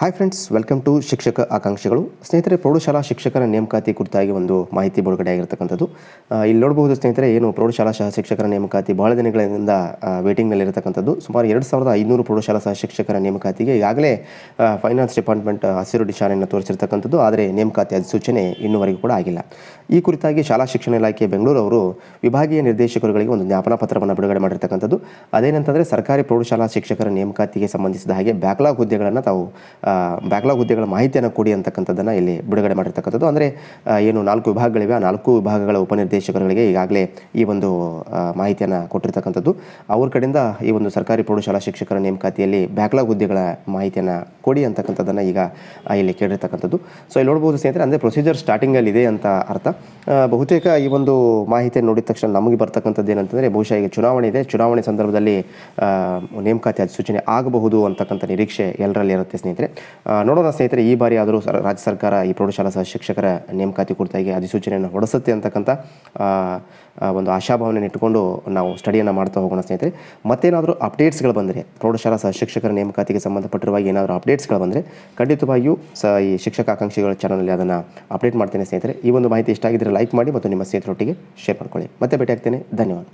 Hi friends welcome to ಶಿಕ್ಷಕ ಆಕಾಂಕ್ಷಿಗಳು. ಸ್ನೇಹಿತರೆ, ಪ್ರೌಢಶಾಲಾ ಶಿಕ್ಷಕರ ನೇಮಕಾತಿ ಕುರಿತಾಗಿ ಒಂದು ಮಾಹಿತಿ ಬಿಡುಗಡೆ ಆಗಿರ್ತಕ್ಕಂಥದ್ದು. ಇಲ್ಲಿ ನೋಡಬಹುದು ಸ್ನೇಹಿತರೆ, ಏನು ಪ್ರೌಢಶಾಲಾ ಸಹ ಶಿಕ್ಷಕರ ನೇಮಕಾತಿ ಬಹಳ ದಿನಗಳಿಂದ ವೇಟಿಂಗ್ನಲ್ಲಿರತಕ್ಕಂಥದ್ದು ಸುಮಾರು ಎರಡು ಸಾವಿರದ ಐನೂರು ಪ್ರೌಢಶಾಲಾ ಸಹ ಶಿಕ್ಷಕರ ನೇಮಕಾತಿಗೆ ಈಗಾಗಲೇ ಫೈನಾನ್ಸ್ ಡಿಪಾರ್ಟ್ಮೆಂಟ್ ಹಸಿರು ನಿಶಾನೆಯನ್ನು ತೋರಿಸಿರ್ತಕ್ಕಂಥದ್ದು. ಆದರೆ ನೇಮಕಾತಿ ಅಧಿಸೂಚನೆ ಇನ್ನೂವರೆಗೂ ಕೂಡ ಆಗಿಲ್ಲ. ಈ ಕುರಿತಾಗಿ ಶಾಲಾ ಶಿಕ್ಷಣ ಇಲಾಖೆ ಬೆಂಗಳೂರು ಅವರು ವಿಭಾಗೀಯ ನಿರ್ದೇಶಕರುಗಳಿಗೆ ಒಂದು ಜ್ಞಾಪನಾ ಪತ್ರವನ್ನು ಬಿಡುಗಡೆ ಮಾಡಿರ್ತಕ್ಕಂಥದ್ದು. ಅದೇನಂತಂದರೆ ಸರ್ಕಾರಿ ಪ್ರೌಢಶಾಲಾ ಶಿಕ್ಷಕರ ನೇಮಕಾತಿಗೆ ಸಂಬಂಧಿಸಿದ ಹಾಗೆ ಬ್ಯಾಕ್ಲಾಗ್ ಹುದ್ದೆಗಳನ್ನು ತಾವು ಬ್ಯಾಕ್ಲಾಗ್ ಹುದ್ದೆಗಳ ಮಾಹಿತಿಯನ್ನು ಕೊಡಿ ಅಂತಕ್ಕಂಥದ್ದನ್ನು ಇಲ್ಲಿ ಬಿಡುಗಡೆ ಮಾಡಿರ್ತಕ್ಕಂಥದ್ದು. ಅಂದರೆ ಏನು ನಾಲ್ಕು ವಿಭಾಗಗಳಿವೆ. ಆ ನಾಲ್ಕು ವಿಭಾಗಗಳ ಉಪನಿರ್ದೇಶಕರುಗಳಿಗೆ ಈಗಾಗಲೇ ಈ ಒಂದು ಮಾಹಿತಿಯನ್ನು ಕೊಟ್ಟಿರ್ತಕ್ಕಂಥದ್ದು. ಅವ್ರ ಕಡೆಯಿಂದ ಈ ಒಂದು ಸರ್ಕಾರಿ ಪ್ರೌಢಶಾಲಾ ಶಿಕ್ಷಕರ ನೇಮಕಾತಿಯಲ್ಲಿ ಬ್ಯಾಕ್ಲಾಗ್ ಹುದ್ದೆಗಳ ಮಾಹಿತಿಯನ್ನು ಕೊಡಿ ಅಂತಕ್ಕಂಥದ್ದನ್ನು ಈಗ ಇಲ್ಲಿ ಕೇಳಿರ್ತಕ್ಕಂಥದ್ದು. ಸೊ ಇಲ್ಲಿ ನೋಡ್ಬೋದು ಸ್ನೇಹಿತರೆ, ಅಂದರೆ ಪ್ರೊಸೀಜರ್ ಸ್ಟಾರ್ಟಿಂಗಲ್ಲಿ ಇದೆ ಅಂತ ಅರ್ಥ. ಬಹುತೇಕ ಈ ಒಂದು ಮಾಹಿತಿಯನ್ನು ನೋಡಿದ ತಕ್ಷಣ ನಮಗೆ ಬರ್ತಕ್ಕಂಥದ್ದು ಏನಂತಂದರೆ, ಬಹುಶಃ ಈಗ ಚುನಾವಣೆ ಇದೆ. ಚುನಾವಣೆ ಸಂದರ್ಭದಲ್ಲಿ ನೇಮಕಾತಿ ಅಧಿಸೂಚನೆ ಆಗಬಹುದು ಅಂತಕ್ಕಂಥ ನಿರೀಕ್ಷೆ ಎಲ್ಲರಲ್ಲಿ ಇರುತ್ತೆ ಸ್ನೇಹಿತರೆ. ನೋಡೋಣ ಸ್ನೇಹಿತರೆ, ಈ ಬಾರಿ ಆದರೂ ರಾಜ್ಯ ಸರ್ಕಾರ, ಈ ಪ್ರೌಢಶಾಲಾ ಸಹ ಶಿಕ್ಷಕರ ನೇಮಕಾತಿ ಕುರಿತಾಗಿ ಅಧಿಸೂಚನೆಯನ್ನು ಹೊರಡಿಸುತ್ತೆ ಅಂತಕ್ಕಂಥ ಒಂದು ಆಶಾಭಾವನೆ ಇಟ್ಟುಕೊಂಡು ನಾವು ಸ್ಟಡಿಯನ್ನು ಮಾಡ್ತಾ ಹೋಗೋಣ ಸ್ನೇಹಿತರೆ. ಮತ್ತೇನಾದರೂ ಅಪ್ಡೇಟ್ಸ್ಗಳು ಬಂದರೆ, ಪ್ರೌಢಶಾಲಾ ಸಹ ಶಿಕ್ಷಕರ ನೇಮಕಾತಿಗೆ ಸಂಬಂಧಪಟ್ಟಿರುವ ಏನಾದರೂ ಅಪ್ಡೇಟ್ಸ್ಗಳು ಬಂದರೆ ಖಂಡಿತವಾಗಿಯೂ ಸ, ಈ ಶಿಕ್ಷಕ ಆಕಾಂಕ್ಷಿಗಳ ಚಾನಲಲ್ಲಿ ಅದನ್ನು ಅಪ್ಡೇಟ್ ಮಾಡ್ತೇನೆ ಸ್ನೇಹಿತರೆ. ಈ ಒಂದು ಮಾಹಿತಿ ಇಷ್ಟ ಆಗಿದ್ದರೆ ಲೈಕ್ ಮಾಡಿ ಮತ್ತು ನಿಮ್ಮ ಸ್ನೇಹಿತರೊಟ್ಟಿಗೆ ಶೇರ್ ಮಾಡ್ಕೊಳ್ಳಿ. ಮತ್ತೆ ಭೇಟಿ ಆಗ್ತೇನೆ ಧನ್ಯವಾದ.